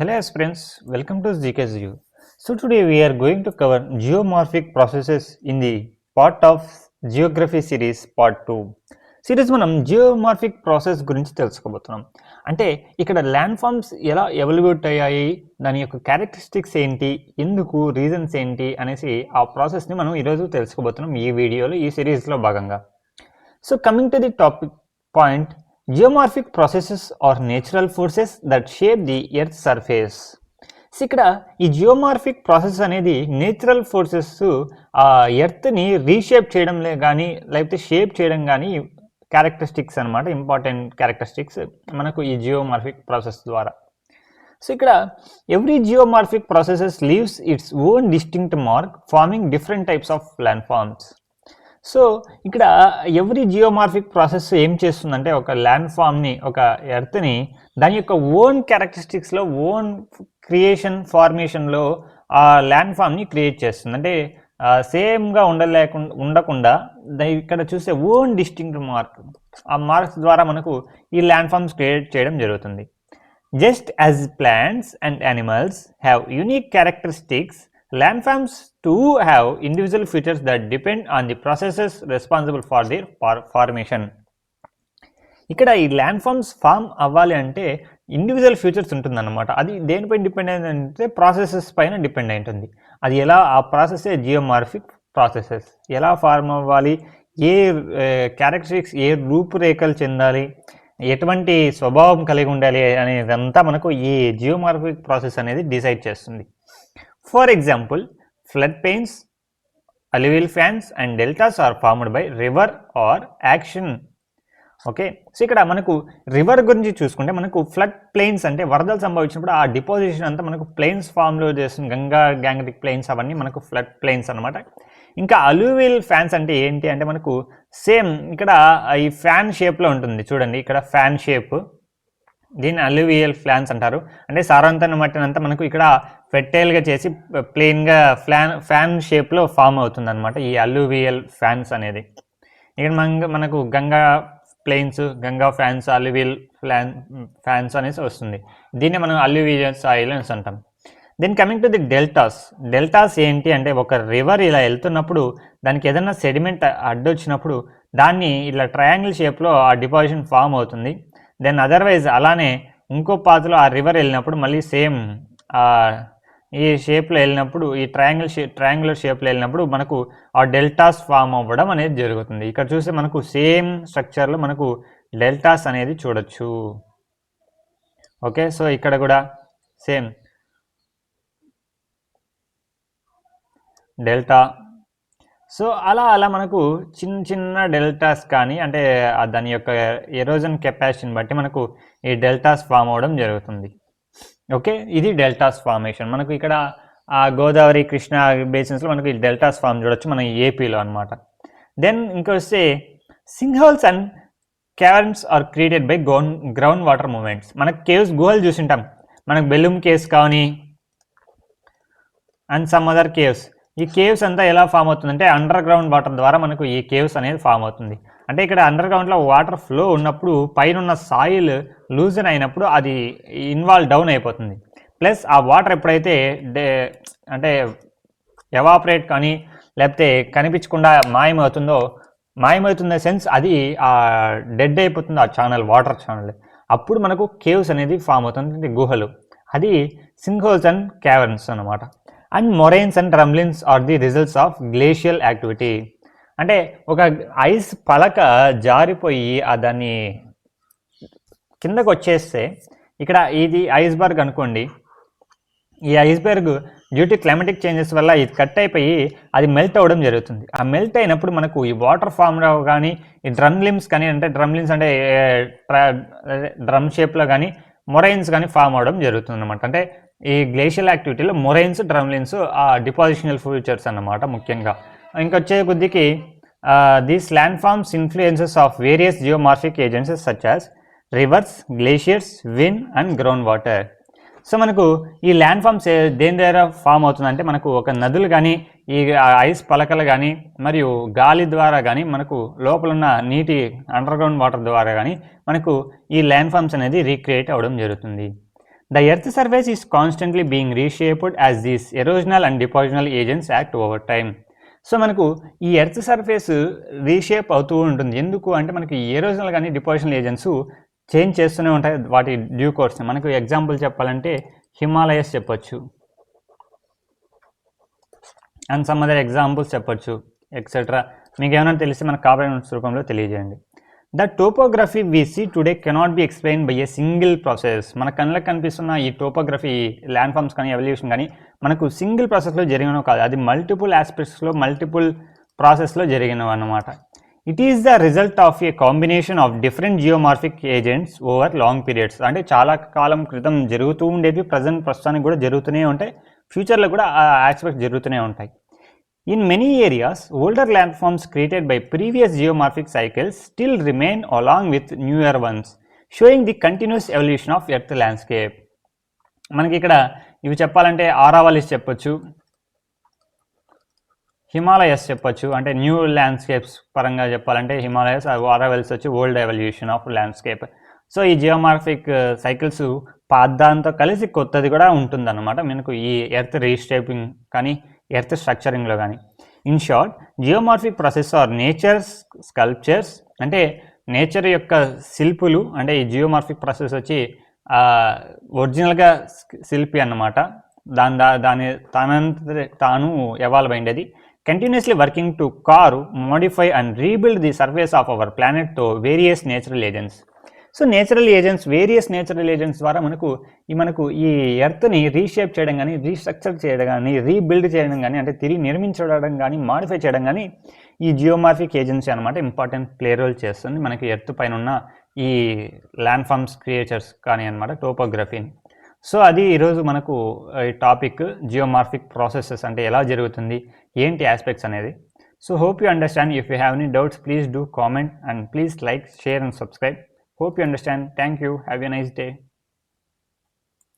Hello aspirants, welcome to ZKZU. So today we are going to cover geomorphic processes in the part of geography series part 2. Series మనం geomorphic process గురించి తెలుసుకోబోతున్నాం. అంటే ఇక్కడ land forms ఎలా evolute అయ్యాయి? దాని యొక్క క్యారెక్టరిస్టిక్స్ ఏంటి? ఎందుకు? రీజన్స్ ఏంటి? అనేసి ఆ ప్రాసెస్ని మనం ఈరోజు తెలుసుకోబోతున్నాం ఈ వీడియోలో ఈ సిరీస్లో భాగంగా. So coming to the topic point geomorphic processes are natural forces that shape the earth surface so ఇక్కడ ఈ జియోమార్ఫిక్ ప్రాసెస్ అనేది నేచురల్ ఫోర్సెస్ ఆ ఎర్త్ని రీషేప్ చేయడంలే కానీ లేకపోతే షేప్ చేయడం కానీ క్యారెక్టరిస్టిక్స్ అనమాట ఇంపార్టెంట్ క్యారెక్టరిస్టిక్స్ మనకు ఈ జియోమార్ఫిక్ ప్రాసెస్ ద్వారా. సో ఇక్కడ every geomorphic processes leaves its own distinct mark forming different types of land forms so ఇక్కడ ఎవ్రీ జియోమార్ఫిక్ ప్రాసెస్ ఏం చేస్తుందంటే ఒక ల్యాండ్ ఫామ్ని ఒక ఎర్త్ని దాని యొక్క ఓన్ క్యారెక్టరిస్టిక్స్లో ఓన్ క్రియేషన్ ఫార్మేషన్లో ఆ ల్యాండ్ ఫామ్ని క్రియేట్ చేస్తుంది. అంటే సేమ్గా ఉండలేకుండా ఉండకుండా ఇక్కడ చూస్తే ఓన్ డిస్టింక్ట్ మార్క్ ఆ మార్క్స్ ద్వారా మనకు ఈ ల్యాండ్ ఫామ్స్ క్రియేట్ చేయడం జరుగుతుంది. Just as plants and animals have unique characteristics land forms too have individual features that depend on the processes responsible for the formation ఇక్కడ ఈ ల్యాండ్ ఫార్మ్స్ ఫామ్ అవ్వాలి అంటే ఇండివిజువల్ ఫ్యూచర్స్ ఉంటుందన్నమాట. అది దేనిపై depend అయింది అంటే ప్రాసెసెస్ పైన డిపెండ్ అయి ఉంటుంది అది ఎలా ఆ ప్రాసెసే జియోమార్ఫిక్ ప్రాసెసెస్ ఎలా ఫార్మ్ అవ్వాలి? ఏ క్యారెక్టరిస్టిక్స్ ఏ రూపురేఖలు చెందాలి? ఎటువంటి స్వభావం కలిగి ఉండాలి అనేదంతా మనకు ఈ జియోమార్ఫిక్ ప్రాసెస్ అనేది డిసైడ్ చేస్తుంది. For example flood plains alluvial fans and deltas are formed by river are action okay so ఇక్కడ మనకు రివర్ గురించి చూసుకుంటే మనకు ఫ్లడ్ ప్లెయిన్స్ అంటే వరదలు సంభవించినప్పుడు ఆ డిపోజిషన్ అంతా మనకు ప్లెయిన్స్ ఫామ్లో చేస్తుంది. గంగా గ్యాంగ్రిక్ ప్లెయిన్స్ అవన్నీ మనకు ఫ్లడ్ ప్లెయిన్స్ అనమాట ఇంకా అలూవిల్ ఫ్యాన్స్ అంటే ఏంటి అంటే మనకు సేమ్ ఇక్కడ ఈ ఫ్యాన్ షేప్లో ఉంటుంది. చూడండి ఇక్కడ ఫ్యాన్ షేప్ దీన్ని అల్యూవియల్ ఫ్లాన్స్ అంటారు. అంటే సారవంతాన్ని మట్టినంతా మనకు ఇక్కడ ఫెర్టైల్గా చేసి ప్లెయిన్గా ఫ్లాన్ ఫ్యాన్ షేప్లో ఫామ్ అవుతుంది అనమాట ఈ అల్యూవియల్ ఫ్యాన్స్ అనేది. ఇక్కడ మన మనకు Ganga plains Ganga fans alluvial ఫ్లాన్ fans అనేసి వస్తుంది. దీన్ని మనం అల్యూవియల్ సాయిల్ అనేసి అంటాం. Then coming to the deltas deltas ఏంటి అంటే ఒక రివర్ ఇలా వెళ్తున్నప్పుడు దానికి ఏదైనా సెడిమెంట్ అడ్డొచ్చినప్పుడు దాన్ని ఇలా ట్రయాంగిల్ షేప్లో ఆ డిపాజిషన్ ఫామ్ అవుతుంది. దెన్ అదర్వైజ్ అలానే ఇంకో పాత్రలో ఆ రివర్ వెళ్ళినప్పుడు మళ్ళీ సేమ్ ఈ షేప్లో వెళ్ళినప్పుడు ఈ ట్రయాంగిల్ షే ట్రయాంగులర్ షేప్లో వెళ్ళినప్పుడు మనకు ఆ డెల్టాస్ ఫామ్ అవ్వడం అనేది జరుగుతుంది. ఇక్కడ చూస్తే మనకు సేమ్ స్ట్రక్చర్లో మనకు డెల్టాస్ అనేది చూడొచ్చు. ఓకే సో ఇక్కడ కూడా సేమ్ డెల్టా సో అలా అలా మనకు చిన్న చిన్న డెల్టాస్ కానీ అంటే దాని యొక్క ఎరోజన్ కెపాసిటీని బట్టి మనకు ఈ డెల్టాస్ ఫామ్ అవడం జరుగుతుంది. ఓకే? ఇది డెల్టాస్ ఫార్మేషన్. మనకు ఇక్కడ ఆ గోదావరి కృష్ణా బేసిన్స్లో మనకు ఈ డెల్టాస్ ఫామ్ చూడొచ్చు మన ఏపీలో అనమాట then ఇంకొస్తే sinkholes and caverns are created by gown ground water movements మనకు కేవ్స్ గుహలు చూసింటాం. మనకు బెలూమ్ కేవ్స్ కానీ అండ్ సమ్ అదర్ కేవ్స్. ఈ కేవ్స్ అంతా ఎలా ఫామ్ అవుతుందంటే అండర్ గ్రౌండ్ వాటర్ ద్వారా మనకు ఈ కేవ్స్ అనేది ఫామ్ అవుతుంది. అంటే ఇక్కడ అండర్ గ్రౌండ్లో వాటర్ ఫ్లో ఉన్నప్పుడు పైన ఉన్న సాయిల్ లూజన్ అయినప్పుడు అది ఇన్వాల్వ్ డౌన్ అయిపోతుంది. ప్లస్ ఆ వాటర్ ఎప్పుడైతే డే అంటే ఎవాపరేట్ కానీ లేకపోతే కనిపించకుండా మాయమవుతుందో మాయమవుతున్న సెన్స్ అది ఆ డెడ్ అయిపోతుంది ఆ ఛానల్ వాటర్ ఛానల్. అప్పుడు మనకు కేవ్స్ అనేది ఫామ్ అవుతుంది. అంటే గుహలు. అది సింగ్హోల్స్ అండ్ క్యావర్న్స్ అనమాట and moraines and drumlins are the results of glacial activity అంటే ఒక ఐస్ పలక జారిపోయి ఆ దాన్ని కిందకు వచ్చేస్తే ఇక్కడ ఇది ఐస్బర్గ్ అనుకోండి. ఈ iceberg due to climatic changes వల్ల ఇది కట్ అయిపోయి అది మెల్ట్ అవ్వడం జరుగుతుంది. ఆ మెల్ట్ అయినప్పుడు మనకు ఈ వాటర్ ఫామ్లో కానీ ఈ డ్రమ్ లిమ్స్ కానీ అంటే డ్రమ్ లిమ్స్ అంటే డ్రమ్ షేప్లో కానీ మొరైన్స్ కానీ ఫామ్ అవడం జరుగుతుంది అనమాట అంటే ఈ గ్లేషియల్ యాక్టివిటీలో మొరైన్స్ డ్రమ్లిన్స్ ఆ డిపాజిషనల్ ఫ్యూచర్స్ అన్నమాట ముఖ్యంగా. ఇంకొచ్చే కొద్దికి these land forms influences of various geomorphic agencies such as rivers glaciers wind and ground water so మనకు ఈ ల్యాండ్ ఫామ్స్ దేని దగ్గర ఫామ్ అవుతుందంటే మనకు ఒక నదులు కానీ ఈ ఐస్ పలకలు కానీ మరియు గాలి ద్వారా కానీ మనకు లోపల ఉన్న నీటి అండర్ గ్రౌండ్ వాటర్ ద్వారా కానీ మనకు ఈ ల్యాండ్ ఫామ్స్ అనేది రీక్రియేట్ అవ్వడం జరుగుతుంది. The earth surface is constantly being reshaped as these erosional and depositional agents act over time. సో మనకు ఈ ఎర్త్ సర్ఫేస్ రీషేప్ అవుతూ ఉంటుంది. ఎందుకు అంటే మనకి ఎరోజనల్ కానీ డిపోజిషనల్ ఏజెంట్స్ చేంజ్ చేస్తూనే ఉంటాయి. వాటి డ్యూ కోర్స్ మనకు ఎగ్జాంపుల్ చెప్పాలంటే హిమాలయస్ చెప్పొచ్చు. అండ్ సమ్ అదర్ ఎగ్జాంపుల్స్ చెప్పొచ్చు ఎక్సెట్రా మీకు ఏమైనా తెలిస్తే మనకు కామెంట్స్ రూపంలో తెలియజేయండి. The topography we see today cannot be explain by a single process మన కళ్ళకు కనిపిస్తున్న ఈ టోపోగ్రఫీ ల్యాండ్ ఫామ్స్ కానీ ఎవల్యూషన్ కానీ మనకు సింగిల్ ప్రాసెస్లో జరిగినవి కాదు. అది మల్టిపుల్ ఆస్పెక్ట్స్లో మల్టిపుల్ ప్రాసెస్లో జరిగినవి అన్నమాట. It is the result of a combination of different geomorphic agents over long periods అంటే చాలా కాలం క్రితం జరుగుతూ ఉండేవి ప్రజెంట్ ప్రస్తుతానికి కూడా జరుగుతూనే ఉంటాయి. ఫ్యూచర్లో కూడా ఆ ఆస్పెక్ట్స్ జరుగుతూనే ఉంటాయి. In many areas, older landforms created by previous geomorphic cycles still remain along with newer ones, showing the continuous evolution of Earth landscape. మనకి ఇక్కడ ఇవి చెప్పాలంటే ఆరావలిస్ చెప్పొచ్చు హిమాలయస్ చెప్పొచ్చు అంటే న్యూ ల్యాండ్స్కేప్స్ పరంగా చెప్పాలంటే హిమాలయస్ ఆరావెల్స్ వచ్చి old evolution of landscape so ఈ జియోమార్ఫిక్ సైకిల్స్ పాద్దాంతో కలిసి కొత్తది కూడా ఉంటుందన్నమాట మనకు ఈ ఎర్త్ రీస్టేపింగ్ కానీ ఎర్త్ స్ట్రక్చరింగ్లో కానీ in short geomorphic process are nature's sculptures అంటే నేచర్ యొక్క శిల్పులు అంటే ఈ జియోమార్ఫిక్ ప్రాసెస్ వచ్చి ఒరిజినల్గా శిల్పి అన్నమాట. దాని దా దాని తనంత తాను ఎవాల్వ్ అయిండేది. Continuously working to car modify and rebuild the surface of our ప్లానెట్తో various natural agents. So natural agents various natural agents ద్వారా మనకు ఈ మనకు ఈ ఎర్త్ని రీషేప్ చేయడం కానీ రీస్ట్రక్చర్ చేయడం కానీ రీబిల్డ్ చేయడం కానీ అంటే తిరిగి నిర్మించడం కానీ మాడిఫై చేయడం కానీ ఈ జియోమార్ఫిక్ ఏజెన్సీ అనమాట ఇంపార్టెంట్ ప్లే రోల్ చేస్తుంది. మనకి ఎర్త్ పైన ఉన్న ఈ ల్యాండ్ ఫార్మ్స్ క్రియేచర్స్ కానీ అనమాట టోపోగ్రఫీని. సో అది ఈరోజు మనకు ఈ టాపిక్ జియోమార్ఫిక్ ప్రాసెసెస్ అంటే ఎలా జరుగుతుంది ఏంటి ఆస్పెక్ట్స్ అనేది. So hope you understand. If you have any doubts please do comment and please like share and subscribe. Hope you understand. Thank you. Have a nice day.